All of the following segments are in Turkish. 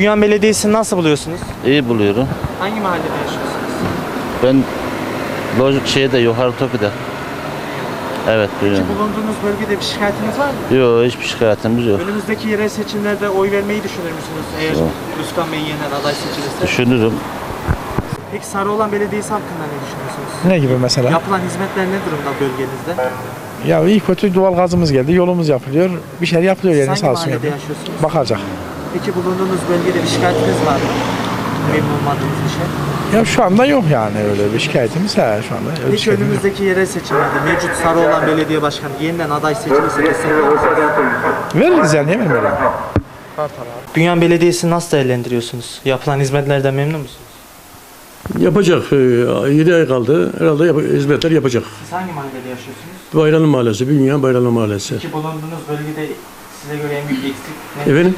Bünyan Belediyesi'ni nasıl buluyorsunuz? İyi buluyorum. Hangi mahallede yaşıyorsunuz? Ben lojik şeyde yukarı Toki'de. Evet Peki biliyorum. bulunduğunuz bölgede bir şikayetiniz var mı? Yok hiçbir şikayetimiz yok. Önümüzdeki yerel seçimlerde oy vermeyi düşünür müsünüz eğer. Özkan Bey yeniden aday seçilirse? Düşünürüm. Peki Sarıoğlan Belediyesi hakkında ne düşünüyorsunuz? Ne gibi mesela? Yapılan hizmetler ne durumda bölgenizde? Ya iyi kötü doğal gazımız geldi, yolumuz yapılıyor. Bir şeyler yapılıyor yani hangi sağ olsun. mahallede yapıyor. yaşıyorsunuz? Bakacak. Peki bulunduğunuz bölgede bir şikayetiniz var mı? Memnun olmadığınız bir şey. Ya şu anda yok yani öyle bir şikayetimiz ha şu anda. Öyle bir Peki şikayetimiz yok. önümüzdeki yerel seçimlerde mevcut Sarıoğlan Belediye Başkanı yeniden aday seçilirse destekler misiniz? Veririz yani niye vermeyelim? Bünyan Belediyesi'ni nasıl değerlendiriyorsunuz? Yapılan hizmetlerden memnun musunuz? Yapacak. 7 ay kaldı. Herhalde yap- hizmetler yapacak. Siz hangi mahallede yaşıyorsunuz? Bayralı Mahallesi, Bünyan Bayralı Mahallesi. Peki bulunduğunuz bölgede size göre en büyük eksiklik nedir? Efendim?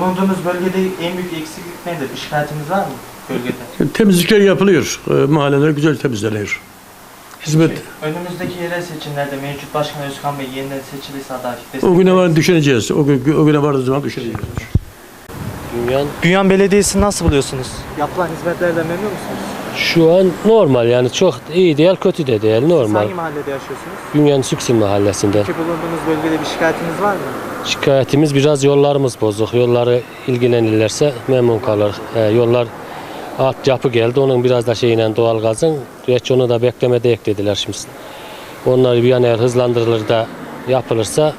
Bulunduğunuz bölgede en büyük eksiklik nedir? Bir şikayetiniz var mı bölgede? Temizlikler yapılıyor. E, Mahalleler güzel temizleniyor. Hizmet. Önümüzdeki yerel seçimlerde mevcut Başkan Özkan Bey yeniden seçilirse aday O güne var düşüneceğiz. O, gün, o güne vardığı zaman düşüneceğiz. Dünyanın Bünyan Belediyesi'ni nasıl buluyorsunuz? Yapılan hizmetlerden memnun musunuz? Şu an normal yani çok iyi değil kötü de değil normal. hangi mahallede yaşıyorsunuz? Dünyanın Süksim mahallesinde. Peki bulunduğunuz bölgede bir şikayetiniz var mı? Şikayetimiz biraz yollarımız bozuk. Yolları ilgilenirlerse memnun kalır. Ee, yollar altyapı geldi. Onun biraz da şeyle doğalgazın. Geç onu da beklemede eklediler şimdi. Onlar bir an evvel hızlandırılır da yapılırsa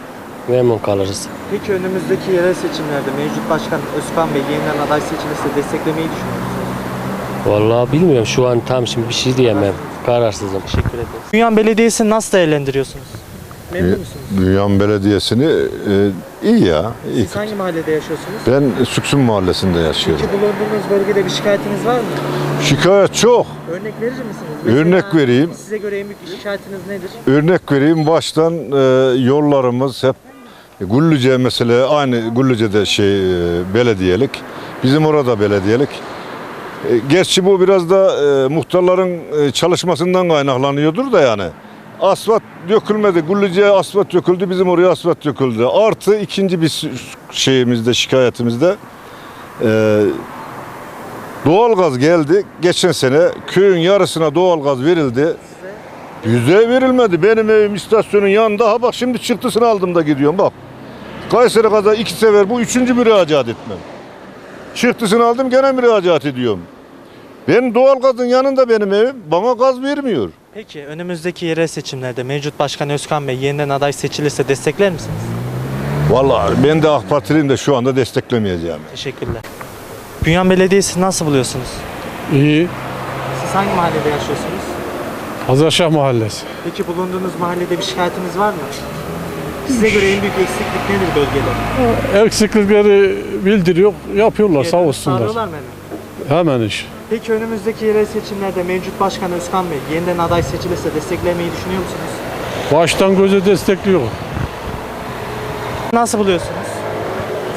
memnun kalırız. Peki önümüzdeki yerel seçimlerde mevcut Başkan Özkan Bey yeniden aday seçilirse desteklemeyi düşünüyor musunuz? Vallahi bilmiyorum şu an tam şimdi bir şey diyemem. Kararsızım. Teşekkür ederiz. Bünyan Belediyesi'ni nasıl değerlendiriyorsunuz? Memnun musunuz? Bünyan Belediyesi'ni e, iyi ya. iyi. Siz hangi mahallede yaşıyorsunuz? Ben Süksün Mahallesi'nde yaşıyorum. Peki bulunduğunuz bölgede bir şikayetiniz var mı? Şikayet çok. Örnek verir misiniz? Örnek vereyim. Size göre en büyük şikayetiniz nedir? Örnek vereyim baştan e, yollarımız hep Gulluce mesela aynı Gulluce'de şey e, belediyelik. Bizim orada belediyelik. E, gerçi bu biraz da e, muhtarların e, çalışmasından kaynaklanıyordur da yani. Asfalt dökülmedi. Gulluce'ye asfalt döküldü. Bizim oraya asfalt döküldü. Artı ikinci bir şeyimizde şikayetimizde e, doğalgaz geldi. Geçen sene köyün yarısına doğalgaz verildi. Yüzeye verilmedi. Benim evim istasyonun yanında. Ha bak şimdi çıktısını aldım da gidiyorum bak. Kayseri kadar iki sefer bu üçüncü müracaat etmem. Çıktısını aldım gene müracaat ediyorum. Benim doğalgazın yanında benim evim. Bana gaz vermiyor. Peki önümüzdeki yerel seçimlerde mevcut Başkan Özkan Bey yeniden aday seçilirse destekler misiniz? Vallahi ben de AK Partiliyim de şu anda desteklemeyeceğim. Teşekkürler. Bünyan Belediyesi'ni nasıl buluyorsunuz? İyi. Siz hangi mahallede yaşıyorsunuz? Hazarşah Mahallesi. Peki bulunduğunuz mahallede bir şikayetiniz var mı? Size göre en büyük eksiklik nedir bölgede? Eksiklikleri bildiriyor, yapıyorlar sağ olsunlar. çağırıyorlar mı hemen? Hemen iş. Peki önümüzdeki yerel seçimlerde mevcut Başkan Özkan Bey yeniden aday seçilirse desteklemeyi düşünüyor musunuz? Baştan göze destekliyor. Nasıl buluyorsunuz?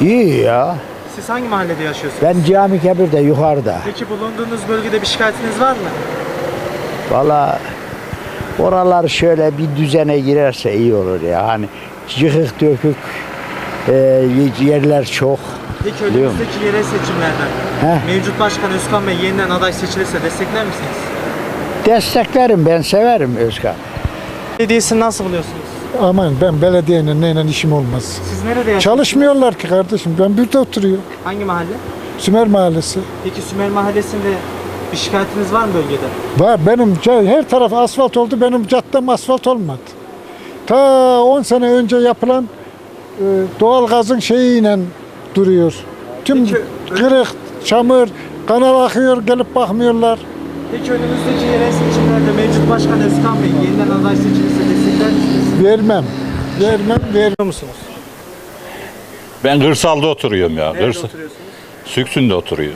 İyi ya. Siz hangi mahallede yaşıyorsunuz? Ben Cami Kebir'de yukarıda. Peki bulunduğunuz bölgede bir şikayetiniz var mı? Valla oralar şöyle bir düzene girerse iyi olur ya. Hani yıkık dökük e, yerler çok. Peki önümüzdeki yerel seçimlerde Heh. mevcut Başkan Özkan Bey yeniden aday seçilirse destekler misiniz? Desteklerim ben severim Özkan. Belediyesini nasıl buluyorsunuz? Aman ben belediyenin neyle işim olmaz. Siz nerede yaşıyorsunuz? Çalışmıyorlar ki kardeşim. Ben burada oturuyorum. Hangi mahalle? Sümer Mahallesi. Peki Sümer Mahallesi'nde bir şikayetiniz var mı bölgede? Var benim her taraf asfalt oldu. Benim caddem asfalt olmadı. Ta 10 sene önce yapılan e, doğal gazın şeyiyle duruyor. Tüm Peki, kırık, çamur, kanal akıyor gelip bakmıyorlar. Peki önümüzdeki yerel seçimlerde mevcut Başkan Özkan Bey yeniden aday seçilirse destekler misiniz? Vermem. Vermem, vermem. Musunuz? Ben Gırsal'da oturuyorum ya. Nerede Gırsal. oturuyorsunuz? Süksün'de oturuyor.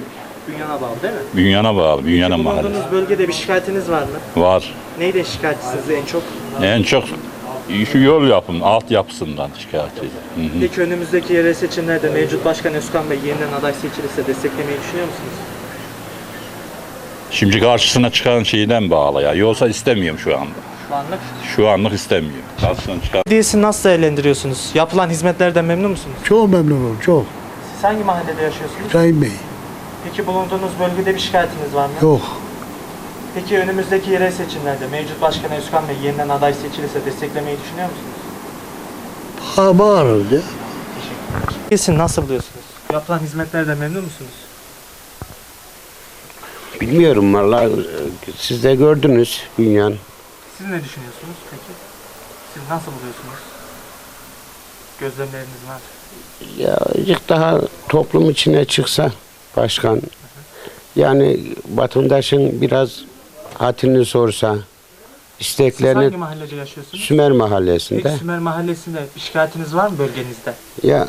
Bünyana bağlı değil mi? Bünyan'a bağlı, Bünyan'a Bulunduğunuz mahallesi. bölgede bir şikayetiniz var mı? Var. Neyle şikayetçisiniz en çok? En çok şu yol yapım, altyapısından şikayetçiyim. Hı hı. Peki önümüzdeki yerel seçimlerde mevcut Başkan Özkan Bey yeniden aday seçilirse desteklemeyi düşünüyor musunuz? Şimdi karşısına çıkan şeyden bağlı ya. Yoksa istemiyorum şu anda. Şu anlık. Şu anlık istemiyorum. Karşısına çıkan Belediyesini nasıl değerlendiriyorsunuz? Yapılan hizmetlerden memnun musunuz? Çok memnunum, çok. Siz hangi mahallede yaşıyorsunuz? İbrahim Bey. Peki bulunduğunuz bölgede bir şikayetiniz var mı? Yok. Peki önümüzdeki yerel seçimlerde mevcut başkan Özkan Bey yeniden aday seçilirse desteklemeyi düşünüyor musunuz? Ha bağırırdı. Kesin nasıl buluyorsunuz? Yapılan hizmetlerden memnun musunuz? Bilmiyorum valla. Siz de gördünüz dünyanın. Siz ne düşünüyorsunuz peki? Siz nasıl buluyorsunuz? Gözlemleriniz var. Ya azıcık daha toplum içine çıksa başkan. Yani vatandaşın biraz hatini sorsa, Siz isteklerini hangi mahallede yaşıyorsunuz? Sümer Mahallesi'nde. Peki Sümer Mahallesi'nde bir şikayetiniz var mı bölgenizde? Ya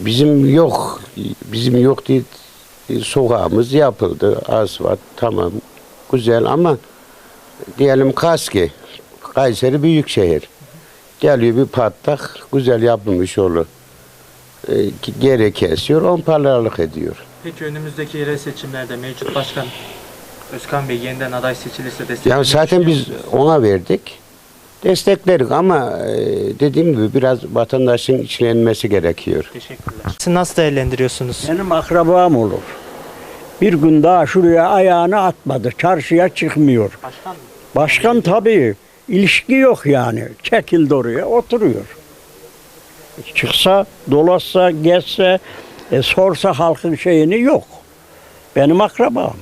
bizim yok, bizim yok değil. Sokağımız yapıldı, asfalt tamam, güzel ama diyelim Kaski, Kayseri büyük şehir. Geliyor bir patlak, güzel yapılmış olur. E, geri kesiyor, on paralık ediyor. Peki önümüzdeki yerel seçimlerde mevcut başkan Özkan Bey yeniden aday seçilirse desteklemeyi Ya zaten biz ona verdik. Desteklerik ama e, dediğim gibi biraz vatandaşın içine inmesi gerekiyor. Teşekkürler. Siz nasıl değerlendiriyorsunuz? Benim akrabam olur. Bir gün daha şuraya ayağını atmadı. Çarşıya çıkmıyor. Başkan mı? Başkan tabii ilişki yok yani. Çekildi oraya oturuyor. Çıksa, dolaşsa, gezse, e, sorsa halkın şeyini yok. Benim akrabam.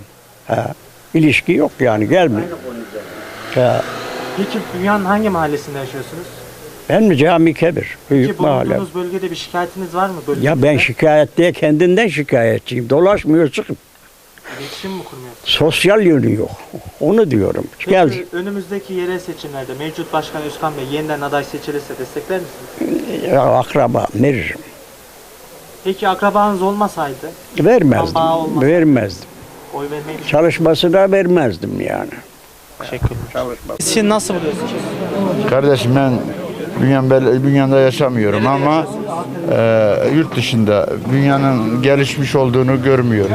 Ha, ilişki yok yani gelmiyor. Ha, Peki dünyanın hangi mahallesinde yaşıyorsunuz? ben mi cami kebir? Büyük Peki mahalle. bulunduğunuz bölgede bir şikayetiniz var mı? Bölgenizde? Ya ben şikayet diye kendinden şikayetçiyim. Dolaşmıyor çıkıp. İletişim mi kurmuyorsunuz? Sosyal yönü yok. Onu diyorum. Peki Gel. önümüzdeki yerel seçimlerde mevcut başkan Özkan Bey yeniden aday seçilirse destekler misiniz? Ya, akraba veririm. Peki akrabanız olmasaydı Vermezdim. Bağı olmasa. Vermezdim. oy vermeyi düşünüyor Çalışmasına vermezdim yani. Teşekkürler. Siz şimdi nasıl buluyorsunuz? Kardeşim ben Bünyan, Bel- Bünyan'da yaşamıyorum ama e, yurt dışında dünyanın gelişmiş olduğunu görmüyorum.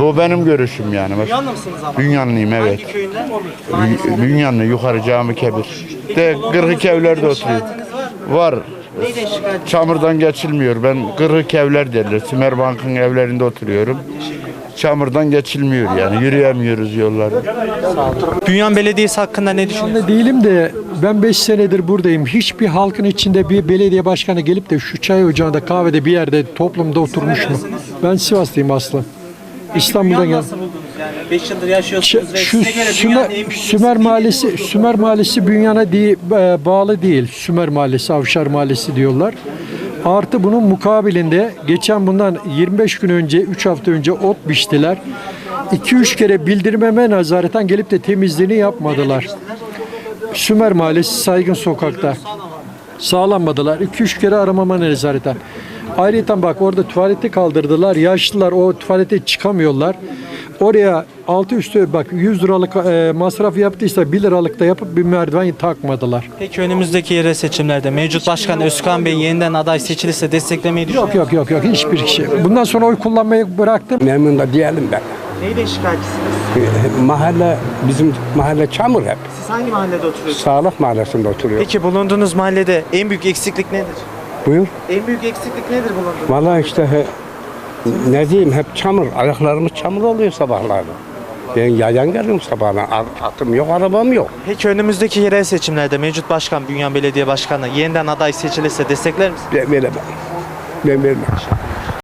Bu benim görüşüm yani. Dünyanlı mısınız ama? Bünyanlıyım evet. Hangi köyünden? Bünyanlı yukarı cami kebir. De kırık evlerde oturuyor. Var. Neyden şikayet? Çamurdan geçilmiyor. Ben kırık evler derler. Sümerbank'ın evlerinde oturuyorum. Çamurdan geçilmiyor yani. Yürüyemiyoruz yollarda. Bünyan Belediyesi hakkında ne düşünüyorsunuz? Ben değilim de ben 5 senedir buradayım. Hiçbir halkın içinde bir belediye başkanı gelip de şu çay ocağında kahvede bir yerde toplumda oturmuş mu? Ben Sivaslıyım aslı. İstanbul'dan Bünyan geldim. nasıl? 5 yıldır yaşıyorsunuz ve Şu size göre Sümer, en büyük Sümer eksikliği Mahallesi nedir? Sümer Mahallesi Bünyan'a değil, e, bağlı değil. Sümer Mahallesi, Avşar Mahallesi diyorlar. Artı bunun mukabilinde geçen bundan 25 gün önce, 3 hafta önce ot biçtiler. 2-3 kere bildirmeme nazareten gelip de temizliğini yapmadılar. Sümer Mahallesi Saygın Sokak'ta. Sağlanmadılar. 2-3 kere aramama nezareten. Ayrıca bak orada tuvaleti kaldırdılar. Yaşlılar o tuvalete çıkamıyorlar. Oraya altı üstü bak 100 liralık e, masraf yaptıysa 1 liralık da yapıp bir merdiven takmadılar. Peki önümüzdeki yerel seçimlerde mevcut başkan Özkan Bey yeniden aday seçilirse desteklemeyi düşünüyor Yok yok yok yok hiçbir şey. Bundan sonra oy kullanmayı bıraktım. Memnun da diyelim ben. Neyden şikayetçisiniz? Mahalle, bizim mahalle çamur hep. Siz hangi mahallede oturuyorsunuz? Sağlık mahallesinde oturuyor. Peki bulunduğunuz mahallede en büyük eksiklik nedir? Buyur. En büyük eksiklik nedir bulunduğunuz? Vallahi işte he, ne diyeyim hep çamur. Ayaklarımız çamur oluyor sabahlarda. Ben yayan geliyorum sabahına. At- Atım yok, arabam yok. Peki önümüzdeki yerel seçimlerde mevcut başkan Bünyan Belediye Başkanı yeniden aday seçilirse destekler misiniz? Ben veremem. Ben vermem.